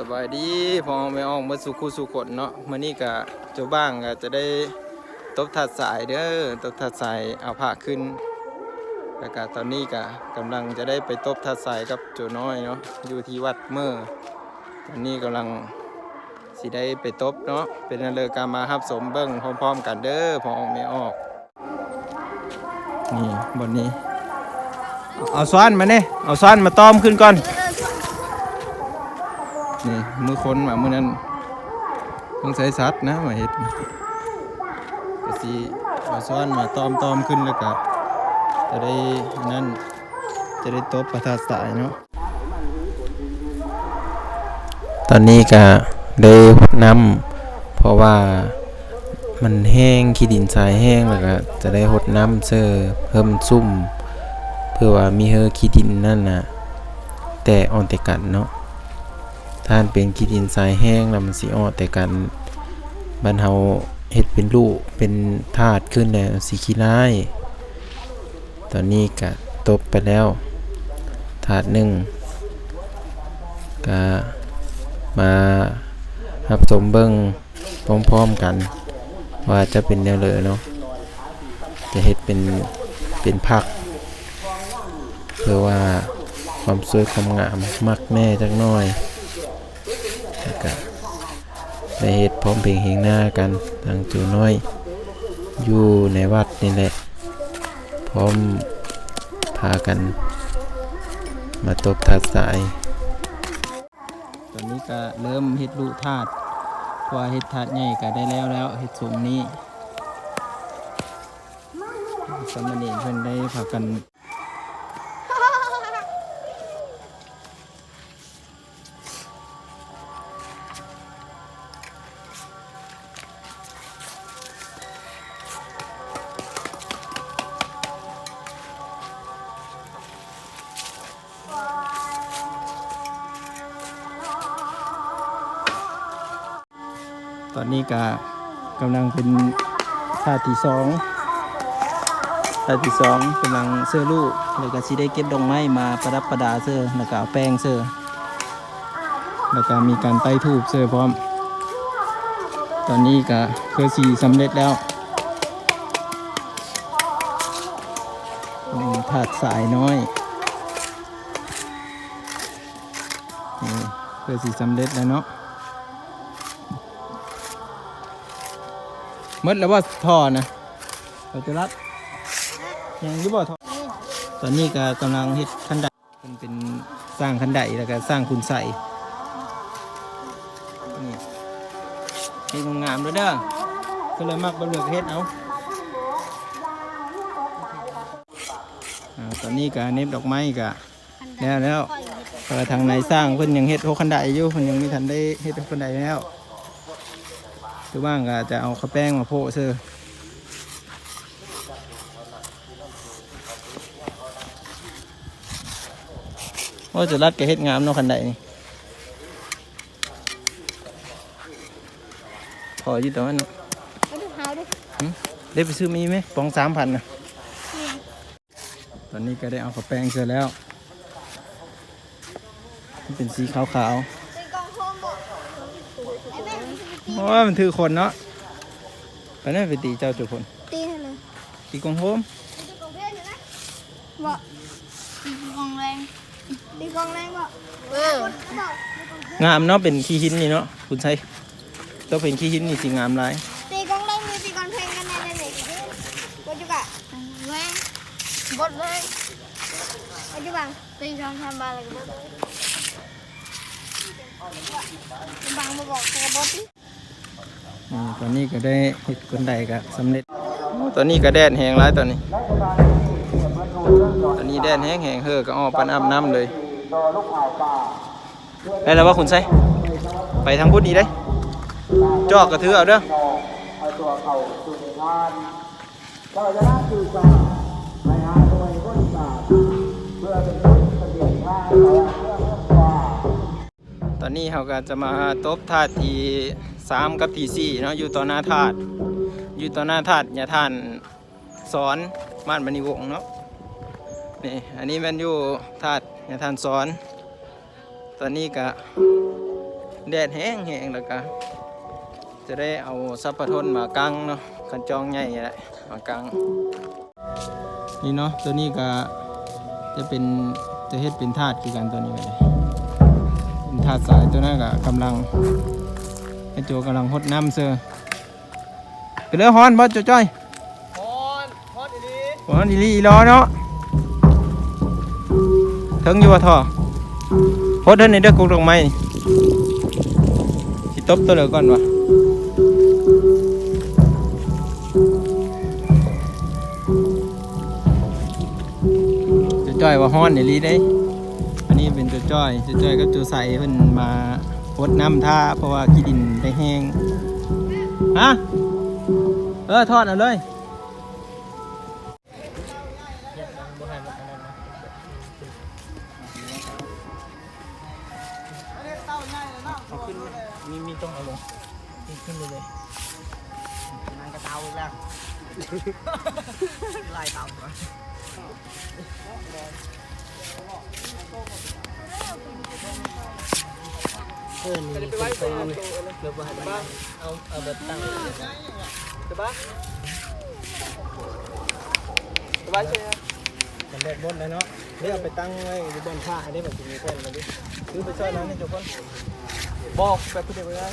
สบายดีพอไม่ออกมาสู่คู่สู่คนเนาะมื้อนี้ก็เจ้าบ้างก็จะได้ตบถัดสายเด้อตบถัดสายเอาผ้าขึ้นแล้วก็ตอนนี้ก็กำลังจะได้ไปตบถัดสายกับโจน้อยเนาะอยู่ที่วัดเมื่อตอนนี้กำลังสิได้ไปตบเนาะเป็นนเลยการมารับสมเบิ่งพร้อมๆ กันเด้อพอออกไม่ออก นี่บนนี้ เอาซ้อนมาเนี่ยเอาซ้อนมาต้อมขึ้นก่อน นี่มือคนมามือนั้นต้องใช้ซัดนะมาเห็ดก็สิเอาซ้อนมาตอมตอมขึ้นแล้วก็จะได้นั่นจะได้ตบประทัดสายเนาะตอนนี้ก็ได้น้ำเพราะว่ามันแห้งขี้ดินทรายแห้งแล้วก็จะได้หดน้ำเสื้อเพิ่มซุ่ม เพื่อว่ามีเฮอขี้ดินนั่นนะแต่ออนแต่กันเนาะ ถ้านเป็นขี้ดินทรายแห้งแล้วมันสิออกแต่กันบรรเทาเห็ดเป็นลูกเป็นธาตุขึ้นแล้วสีขี้ร้าย ตอนนี้ก็ตบไปแล้วถาดหนึ่งก็มารับชมเบิ้งพร้อมๆกัน ว่าจะเป็นแนวเลยเนาะจะเห็ดเป็นเป็นผักเพื่อว่าความสวยความงามมักแม่จักน้อย ก็ได้เฮ็ดพร้อมเพียงเฮงหน้ากันทางจูน้อย อยู่ในวัดนี่แหละ พร้อมพากัน มาตบทัดสาย ตอนนี้ก็เริ่มเฮ็ดลูกธาตุพราะว่าเฮ็ดธาตุใหญ่ก็ได้แล้วแล้วเฮ็ดสูงนี้สมเณรเพิ่นได้พากัน ตอนนี้ก็กำลังเป็นท่าที่สองท่าที่สองกำลังเสื้อลูกแล้วก็สิได้เก็บดอกไม้มาประดับประดาเสื้อแล้วก็เอาแป้งเสื้อแล้วก็มีการไต้ทูบเสื้อพร้อม ตอนนี้ก็เพื่อสีสำเร็จแล้วถาดสายน้อยเพื่อสีสำเร็จแล้วเนาะ มดแล้วว่าทอนะเราจะรัดยังยุบ่ทอตอนนี้ก็กำลังเฮ็ดคันไดเป็นเป็นสร้างคันไดแล้วก็สร้างคุณใส่นี่เฮ็ดงามๆด้วยเด้อก็เลยมักบเลือกเฮ็ดเอาตอนนี้ก็เน็บดอกไม้ก็แล้วแล้วทางในสร้างเพิ่นยังเฮ็ดโฮคันไดอยู่เพิ่นยังไม่ทันได้เฮ็ดโฮคันไดแล้ว หรือว่างก็จะเอาข้าวแป้งมาโพะเสื้อว่าจะรัดกับเฮ็ดงามเนาะคันใดนี่พออยู่ตรงนั้นไปดูเท้าดิได้ไปซื้อมีไหมปองสามพันนะตอนนี้ก็ได้เอาข้าวแป้งเสร็จแล้วมันเป็นสีขาวตีกองโฮมบอกไอ้แม่ งๆเพราะว่ามันถือคนเนาะไปนั่นไปตีเจ้าจุคนตีให้เลยตีกงโฮมตีกองเพศอยู่นะบอกตีกองแรงตีกองแรงบอกเออบอกงามเนาะเป็นขี้หินนี่เนาะคุณใช้ต้องเป็นขี้หินนี่สิงามหลายตีกองแรงมีตีกองเพลงกันในในเด็กปัจจุบันแรงบดแรงปัจจุบันตีช่องทำบาอะไรกันบดบางมาบอกตัวบดดิอืม ตอนนี้ก็ได้เห็ดคนใดก็สำเร็จตอนนี้ก็แดดแห้งร้ายตอนนี้ ตอนนี้แดดแห้งแห้งเฮอก็ออกปันอาบน้ำเลยได้แล้วว่าคุณใช้ไปทางพุทธนี้ได้ จอกกระถือเอาเด้อตอนนี้เราก็จะมาตบธาที สามกับที่สี่เนาะอยู่ต่อหน้าธาตุอยู่ต่อหน้าธาตุอย่าท่านสอนม่านมณีวงศ์เนาะนี่อันนี้มันอยู่ธาตุอย่าท่านสอน ตอนนี้ก็แดดแห้งแห้งแล้วก็จะได้เอาซับปะทนมากังเนาะคันจองใหญ่แหละมากังนี่เนาะตัวนี้ก็จะเป็นจะเฮ็ดเป็นธาตุคือกันตัวนี้เลยเป็นธาตุสายตัวนั้นก็กำลัง ไอโจกำลังหดน้ำเสือไปเลยฮอนบอสโจจ้อยฮอนฮอนอีดีฮอนอีหลีอีรอเนาะถึงอยู่ว่าท่อหดเดินในเด้อกุกดอกไม้นี่สิตบตัวเหลือก่อนวะโจจ้อยว่าฮอนอีหลีได้ อันนี้เป็นตัวจ้อยตัวจ้อยก็ตัวใสเพิ่นมา พดน้ำท่าเพราะว่าขี้ดินได้แห้งฮะเออทอดเอาเลยเอาขึ้นมีมีต้องเอาลงขึ้นไปเลยนางกระเตาอีกแล้วไล่เตาก่อนเออนี่ไปไว้ไปเลยเดี๋ยวบ้านบ้านเอาเอาแบบตั้งจะบ้าจะบ้าใช่ไหมมันแดดบนแล้วเนาะเดี๋ยวเอาไปตั้งไว้อยู่บน ผ้าอันนี้แบบมีแท่นมาดิซื้อไปช่วยน้ำนี่ทุกคนบอกแบบพูดเดียวกัน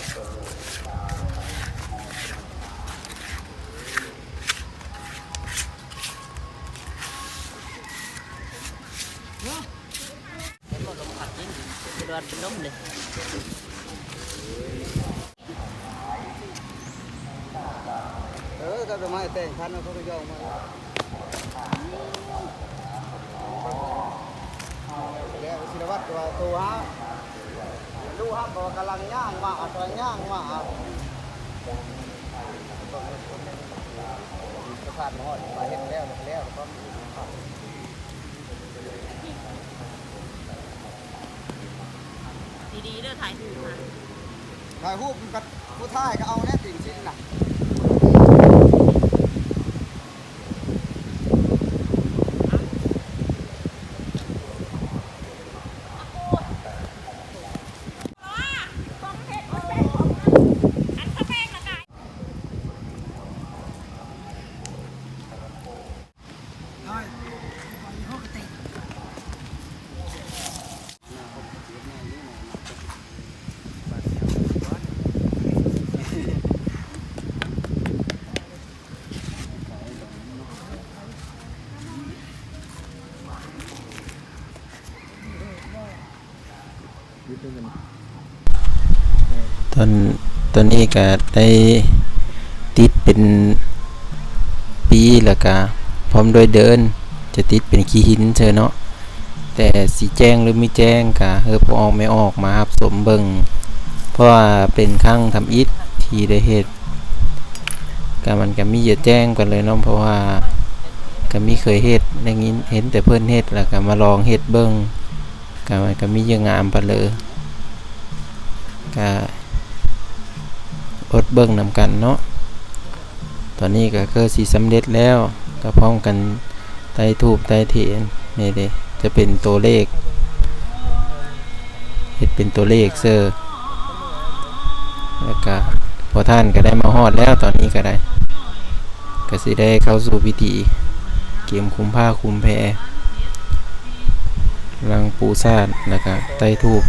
เดือดเป็นล้มเลยเออก็จะมา แต่งคันเอาเขาก็ย่องมาแล้วศิลวัตรตัวตัวฮะดูฮะบอกกำลังย่างมาอะกำลังย่างมาอะสะพานมอดมาเห็นแล้วแล้วก็ดีๆเด้อถ่ายถูกนะถ่ายรูปกับผู้ท่ายก็เอาแน่ติ่งชิ้นน่ะ อนตอนนี้ก็ได้ติดเป็นปีแล้วก็พร้อมโดยเดินจะติดเป็นขี้หินเชอเนาะแต่สีแจ้งหรือไม่แจ้งก็เฮอพอออกไม่ออกมาครับสมเบิงเพราะว่าเป็นครั้งทำอิฐที่ได้เหตุก็มันก็มีอย่าแจ้งกันเลยเนาะเพราะว่าก็มีเคยเฮ็ดอย่างนี้เห็นแต่เพื่อนเฮ็ดแล้วก็มาลองเฮ็ดเบิงก็มันก็มีเยอะงามไปเลยก็ อดเบิ่งนำกันเนาะตอนนี้ก็คือสีสำเร็จแล้วก็พร้อมกันไต่ทูบไต่เทียนนี่เด้จะเป็นตัวเลขเฮ็ดเป็นตัวเลขเซอร์แล้วก็พอท่านก็ได้มาฮอดแล้วตอนนี้ก็ได้ก็สิได้เข้าสู่พิธีเกมคุมผ้าคุมแพรลังปูซาดแล้วก็ไต่ทูบ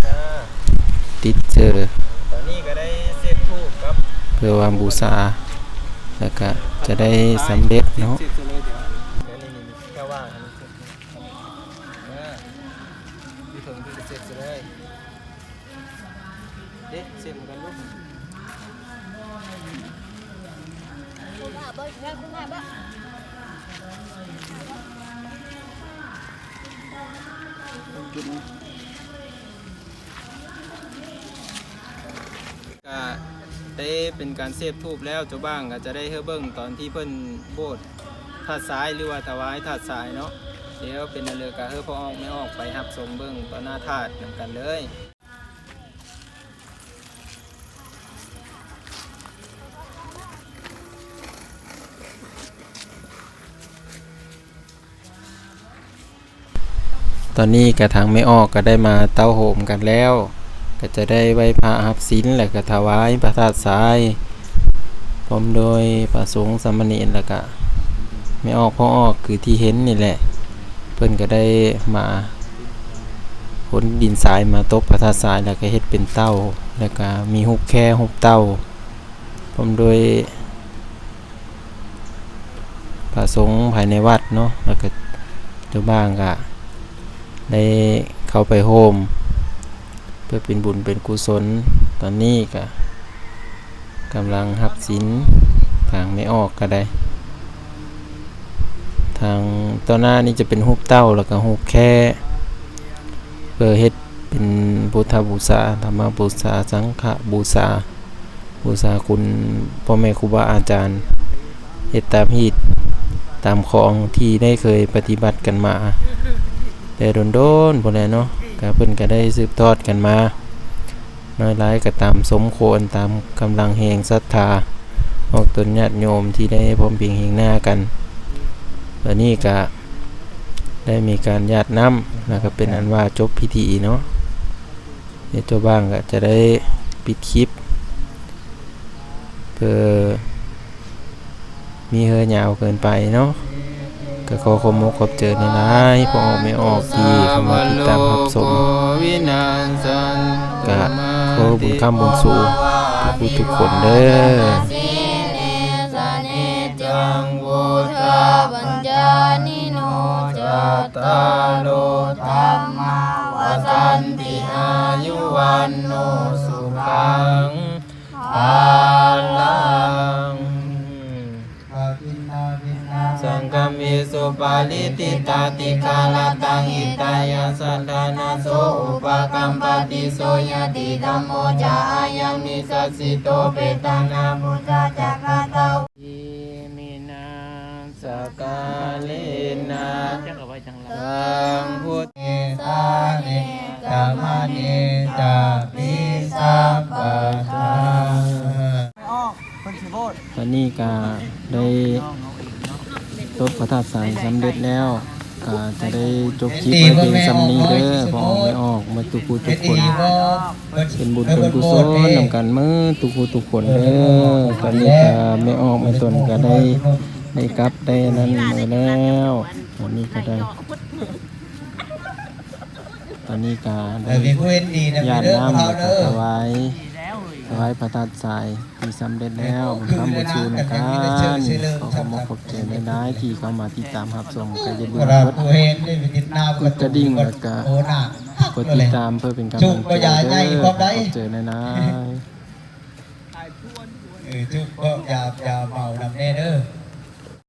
ติดเซอร์ ตอนนี้ก็ได้เซตทูบ ครับเพื่อวางบูชาแล้วก็จะได้สำเร็จเนาะแค่ว่างพี่ถึงพี่เสร็จเลยเด็กเสร็จเหมือนกันลูก คุณหาบ่แม่คุณหาบ่ ก็ ได้เป็นการเซฟทูบแล้วเจ้าบ้างก็จะได้เฮอเบิ้งตอนที่เพิ่นโบสถ์าดซ้ายหรือว่าถวายถาดซ้ายเนาะเดี๋ยวเป็นอันเลือกก็เฮอพอออกไม่ออกไปหับสมเบิ้งต่อหน้าถาดนกันเลยตอนนี้กระถางไม่ออกก็ได้มาเต้าโหมกันแล้ว ก็จะได้ไหว้พระหับศีลแล้วก็ถวายพระธาตุทรายพร้อมโดยพระสงฆ์สามเณรแล้วก็ไม่ออกพ่อออกคือที่เห็นนี่แหละ เพิ่นก็ได้มาขนดินทรายมาตบพระธาตุทรายแล้วก็เฮ็ดเป็นเต้า แล้วก็มีหุบแค่หุบเต้าพร้อมโดยพระสงฆ์ภายในวัดเนาะแล้วก็เจ้าบ้างก็ได้เข้าไปโฮม พื่อเป็นบุญเป็นกุศล ตอนนี้ก็กำลังหับศีลทางไม่ออกก็ได้ ทางต่อหน้านี่จะเป็นหูปเต้าแล้วก็หูปแค่เพื่อเฮ็ดเป็นพุทธบูชาธรรมบูชาสังฆบูชาบูชาคุณพ่อแม่ครูบาอาจารย์เฮ็ดตามฮีตตามของที่ได้เคยปฏิบัติกันมา แต่โดนๆพวกนี้เนาะ ก็เพิ่นก็ได้สืบทอดกันมา น้อยร้ายก็ตามสมควรตามกำลังแห่งศรัทธาออกตนญาติโยมที่ได้พร้อมเพียงเฮงหน้ากันวันนี้ก็ได้มีการญาติน้ำแล้วก็เป็นอันว่าจบพิธีเนาะเดี๋ยวเจ้าบ้างก็จะได้ปิดคลิปเพื่อมีเฮอยาวเกินไปเนาะ ก็ขอขอมกขอบเจอในร้ายพอออกไม่ออกที่เข้ามาติดตามรับชมก็ขอบุญคำบุญสูงทุกทุกคนเด้อสิเนสเนจังวุธาปัญญานิโนจตาโลธรรมาวสันติอายุวันโนสุขังพลังสัง สุปาลิติตาติคาลตังอิตายาสันดานาโสอุปกัมปติโสยติธัมโมจาอายังนิสัสสิโตเปตานามุจาจักขะตาอิมินาสกาเลนะจังเอาสังพุทธสาเนกามเนตาปิสัพพะทาอ้อคนสิโบดตอนนี้ก็ได้ ตบพระธาตุสายสำเร็จแล้วก็จะได้จบคลิปไว้เพียงสำนี้เด้อพอออกไม่ออกมาทุกผู้ทุกคน เป็นบุญเป็นกุศลนำกันมือทุกผู้ทุกคนเด้อตอนนี้ก็ไม่ออกไม่ตนก็ได้ได้กลับได้นั่นมาแล้วตอนนี้ก็ได้ ตอนนี้ก็เอได้อมีผู้เห็นดีนะญาติเด้อน้ำเขาแล้วก็เด้อถวายดีแล้วเฮ้ย ถวายพระธาตุทรายที่สำเร็จแล้วบุญคำบุญชูนกันขอขอบคุณขอบใจในได้ๆที่เข้ามาติดตามรับชมก็อย่าลืก็มเรากดผู้เห็นได้ไปติดหน้ากดกระดิ่งแล้วก็โอ้หน้ากดติดตามเพื่อเป็นกำลังใจเด้อขอบเจอในได้เออทุกก็อย่าอย่าเมานำแน่เด้อ